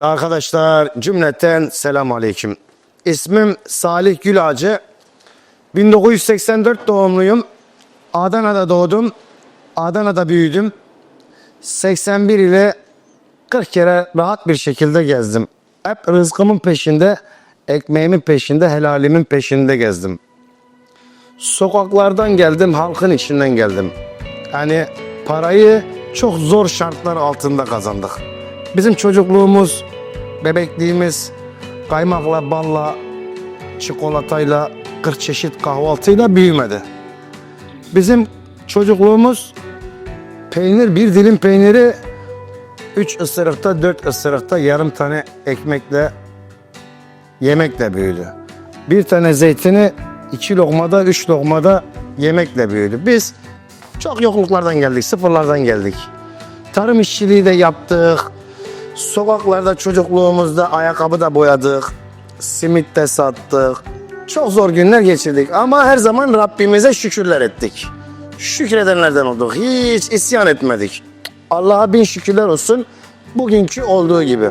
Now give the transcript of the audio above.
Arkadaşlar cümleten selam aleyküm. İsmim Salih Gülacı. 1984 doğumluyum. Adana'da doğdum. Adana'da büyüdüm. 81 ile 40 kere rahat bir şekilde gezdim. Hep rızkımın peşinde, ekmeğimin peşinde, helalimin peşinde gezdim. Sokaklardan geldim, halkın içinden geldim. Yani parayı çok zor şartlar altında kazandık. Bizim çocukluğumuz, bebekliğimiz kaymakla, balla, çikolatayla, 40 çeşit kahvaltıyla büyümedi. Bizim çocukluğumuz peynir, bir dilim peyniri 3 ısırıkta, 4 ısırıkta yarım tane ekmekle, yemekle büyüdü. Bir tane zeytini iki lokmada, üç lokmada yemekle büyüdü. Biz çok yokluklardan geldik, sıfırlardan geldik. Tarım işçiliği de yaptık. Sokaklarda çocukluğumuzda ayakkabı da boyadık. Simit de sattık. Çok zor günler geçirdik ama her zaman Rabbimize şükürler ettik. Şükredenlerden olduk. Hiç isyan etmedik. Allah'a bin şükürler olsun. Bugünkü olduğu gibi.